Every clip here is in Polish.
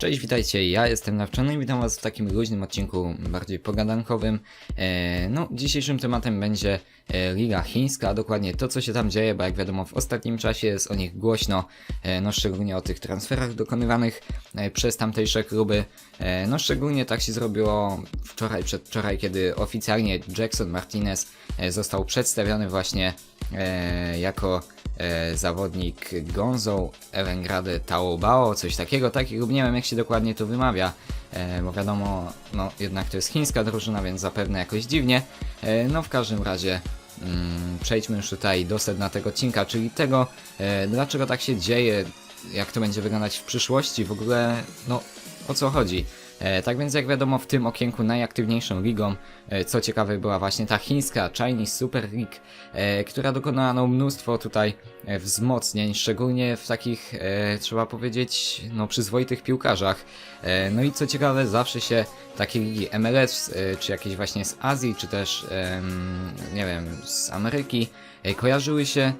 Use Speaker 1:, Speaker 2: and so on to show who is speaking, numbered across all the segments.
Speaker 1: Cześć, witajcie, ja jestem Nawczony i witam was w takim luźnym odcinku, bardziej pogadankowym. E, no, dzisiejszym tematem będzie e, Liga Chińska, a dokładnie to, co się tam dzieje, bo jak wiadomo, w ostatnim czasie jest o nich głośno, e, no szczególnie o tych transferach dokonywanych przez tamtejsze kluby. No, szczególnie tak się zrobiło wczoraj, przedwczoraj, kiedy oficjalnie Jackson Martinez został przedstawiony właśnie jako zawodnik Gonzo Ewengrady Taobao, coś takiego, tak lub nie wiem jak się dokładnie to wymawia, e, bo wiadomo, no jednak to jest chińska drużyna, więc zapewne jakoś dziwnie. E, no w każdym razie mm, przejdźmy już tutaj do sedna tego odcinka, czyli tego, e, dlaczego tak się dzieje, jak to będzie wyglądać w przyszłości, w ogóle, no o co chodzi. E, tak więc jak wiadomo w tym okienku najaktywniejszą ligą, e, co ciekawe była właśnie ta chińska Chinese Super League, e, która dokonała no, mnóstwo tutaj wzmocnień, szczególnie w takich, trzeba powiedzieć, no przyzwoitych piłkarzach. No i co ciekawe, zawsze się takie ligi MLS, czy jakieś właśnie z Azji, czy też, nie wiem, z Ameryki, e, kojarzyły się e,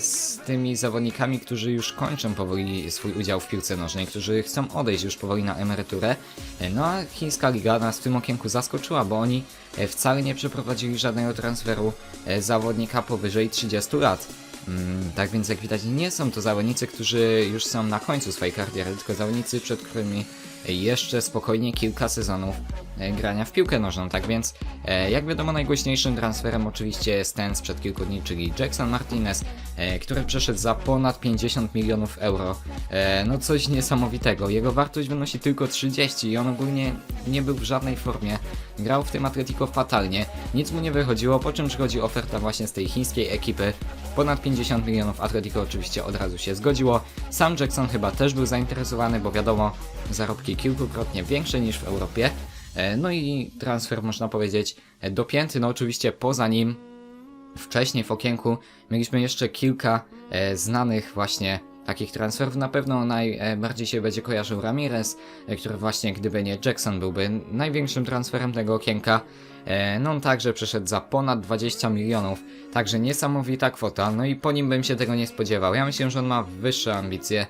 Speaker 1: z tymi zawodnikami, którzy już kończą powoli swój udział w piłce nożnej, którzy chcą odejść już powoli na emeryturę. E, No a chińska liga nas w tym okienku zaskoczyła, bo oni wcale nie przeprowadzili żadnego transferu zawodnika powyżej 30 lat. Mm, Tak więc jak widać nie są to zawodnicy, którzy już są na końcu swojej kariery, tylko zawodnicy, przed którymi jeszcze spokojnie kilka sezonów e, grania w piłkę nożną. Tak więc e, jak wiadomo najgłośniejszym transferem oczywiście jest ten sprzed kilku dni, czyli Jackson Martinez, e, który przeszedł za ponad 50 milionów euro. No coś niesamowitego. Jego wartość wynosi tylko 30 i on ogólnie nie był w żadnej formie. Grał w tym Atletico fatalnie, nic mu nie wychodziło, po czym przychodzi oferta właśnie z tej chińskiej ekipy. Ponad 50 milionów Atletico oczywiście od razu się zgodziło. Sam Jackson chyba też był zainteresowany, bo wiadomo, zarobki kilkukrotnie większe niż w Europie. E, No i transfer można powiedzieć dopięty, no oczywiście poza nim wcześniej w okienku mieliśmy jeszcze kilka e, znanych właśnie takich transferów. Na pewno najbardziej się będzie kojarzył Ramirez, e, który właśnie gdyby nie Jackson byłby największym transferem tego okienka. E, no on także przeszedł za ponad 20 milionów, także niesamowita kwota, no i po nim bym się tego nie spodziewał. Ja myślę, że on ma wyższe ambicje,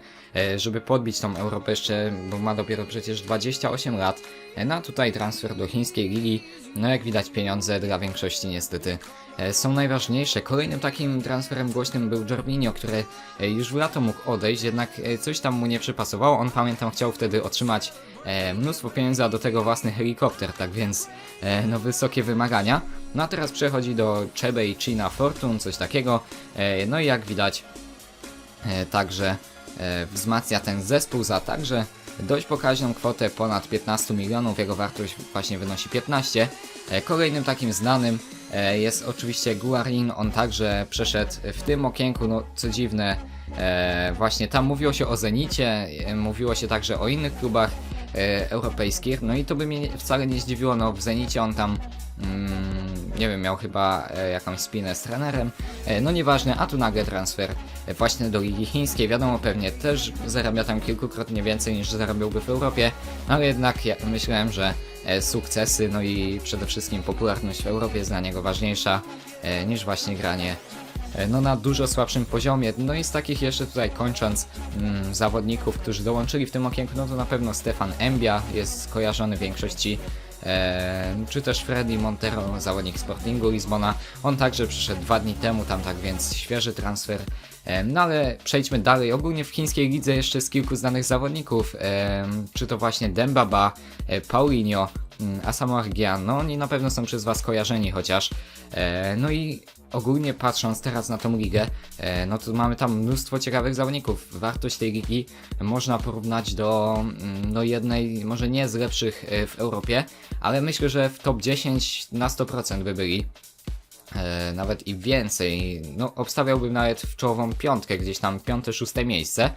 Speaker 1: żeby podbić tą Europę jeszcze, bo ma dopiero przecież 28 lat. E, No a tutaj transfer do chińskiej ligi, no jak widać pieniądze dla większości niestety e, są najważniejsze. Kolejnym takim transferem głośnym był Jorginho, który e, już w lato mógł odejść, jednak e, coś tam mu nie przypasowało. On pamiętam chciał wtedy otrzymać e, mnóstwo pieniędzy, a do tego własny helikopter, tak więc e, no wysokie wymagania. No a teraz przechodzi do Chebei China Fortune, coś takiego. E, no i jak widać e, także e, wzmacnia ten zespół za także dość pokaźną kwotę ponad 15 milionów, jego wartość właśnie wynosi 15. E, Kolejnym takim znanym e, jest oczywiście Guarin, on także przeszedł w tym okienku, no co dziwne, e, właśnie tam mówiło się o Zenicie, e, mówiło się także o innych klubach e, europejskich, no i to by mnie wcale nie zdziwiło, no w Zenicie on tam mm, nie wiem, miał chyba e, jakąś spinę z trenerem, e, no nieważne, a tu nagle transfer e, właśnie do Ligi Chińskiej, wiadomo pewnie też zarabia tam kilkukrotnie więcej niż zarabiałby w Europie, no ale jednak ja myślałem, że sukcesy, no i przede wszystkim popularność w Europie jest dla niego ważniejsza niż właśnie granie no na dużo słabszym poziomie. No i z takich jeszcze tutaj kończąc mm, zawodników, którzy dołączyli w tym okienku, no to na pewno Stefan Embia jest kojarzony w większości czy też Freddy Montero, zawodnik Sportingu Lizbona. On także przyszedł dwa dni temu, tam tak więc świeży transfer. No ale przejdźmy dalej. Ogólnie w chińskiej lidze jeszcze z kilku znanych zawodników, czy to właśnie Dembaba, e, Paulinho, mm, Asamoah Gyan, no oni na pewno są przez Was kojarzeni chociaż. E, no i ogólnie patrząc teraz na tą ligę, e, no to mamy tam mnóstwo ciekawych zawodników. Wartość tej ligi można porównać do mm, no jednej, może nie z lepszych e, w Europie, ale myślę, że w top 10 na 100% by byli. E, nawet i więcej. No, obstawiałbym nawet w czołową piątkę, gdzieś tam piąte, szóste miejsce.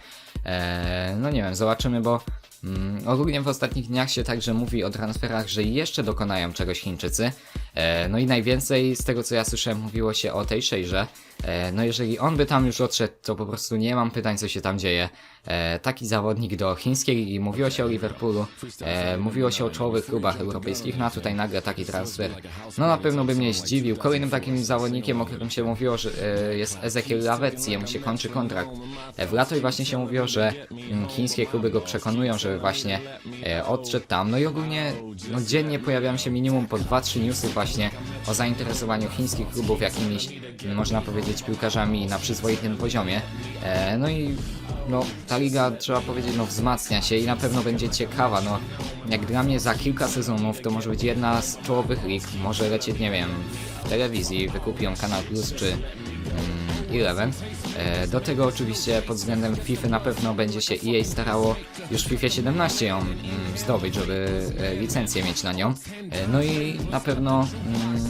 Speaker 1: No nie wiem, zobaczymy, bo mm, ogólnie w ostatnich dniach się także mówi o transferach, że jeszcze dokonają czegoś Chińczycy. E, no i najwięcej z tego, co ja słyszałem, mówiło się o tej Shejrze. E, no jeżeli on by tam już odszedł, to po prostu nie mam pytań, co się tam dzieje. e, taki zawodnik do chińskiej ligi. Mówiło się o Liverpoolu, mówiło się o czołowych klubach europejskich, no tutaj nagle taki transfer. No na pewno by mnie zdziwił. Kolejnym takim zawodnikiem, o którym się mówiło, że jest Ezekiel Lavezzi, jemu się kończy kontrakt w lato i właśnie się mówiło, że mm, chińskie kluby go przekonują, żeby właśnie odszedł tam. No i ogólnie no, dziennie pojawiają się minimum po 2-3 newsy właśnie o zainteresowaniu chińskich klubów jakimiś, można powiedzieć, piłkarzami na przyzwoitym poziomie. E, no i no, ta liga, trzeba powiedzieć, no wzmacnia się i na pewno będzie ciekawa. No, jak dla mnie za kilka sezonów to może być jedna z czołowych lig, może lecieć, nie wiem, w telewizji, wykupi ją Kanal Plus czy mm, Eleven. E, Do tego oczywiście pod względem FIFA na pewno będzie się EA starało już w FIFA 17 ją mm, zdobyć, żeby e, licencję mieć na nią. E, No i na pewno mm,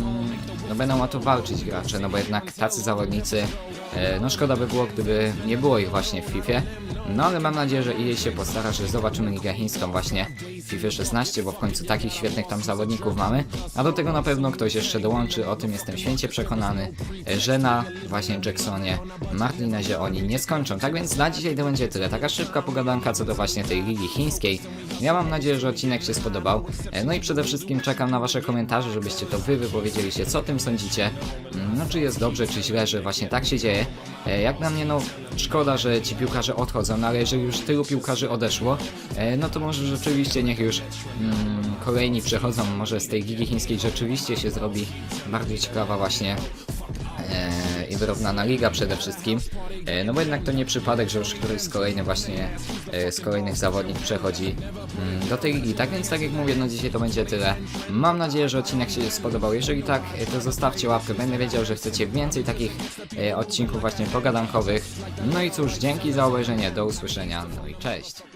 Speaker 1: no będą o to walczyć gracze, no bo jednak tacy zawodnicy, no szkoda by było, gdyby nie było ich właśnie w FIFA. No ale mam nadzieję, że EA się postara, że zobaczymy Ligę Chińską właśnie FIFA 16, bo w końcu takich świetnych tam zawodników mamy. A do tego na pewno ktoś jeszcze dołączy, o tym jestem święcie przekonany, że na właśnie Jacksonie, Martinezie oni nie skończą. Tak więc na dzisiaj to będzie tyle. Taka szybka pogadanka co do właśnie tej Ligi Chińskiej. Ja mam nadzieję, że odcinek się spodobał. E, No i przede wszystkim czekam na wasze komentarze, żebyście to wy wypowiedzieli się, co o tym sądzicie. Mm, No czy jest dobrze, czy źle, że właśnie tak się dzieje. E, Jak na mnie, no szkoda, że ci piłkarze odchodzą, no ale jeżeli już tylu piłkarzy odeszło, e, no to może rzeczywiście niech już mm, kolejni przechodzą, może z tej Ligi Chińskiej rzeczywiście się zrobi bardziej ciekawa właśnie e, i wyrównana liga przede wszystkim. E, no bo jednak to nie przypadek, że już któryś z kolejnych właśnie e, z kolejnych zawodnik przechodzi mm, do tej ligi. Tak więc tak jak mówię, no dzisiaj to będzie tyle. Mam nadzieję, że odcinek się spodobał. Jeżeli tak, e, to zostawcie łapkę. Będę wiedział, że chcecie więcej takich e, odcinków właśnie pogadankowych. No i cóż, dzięki za obejrzenie. Do usłyszenia. No i cześć.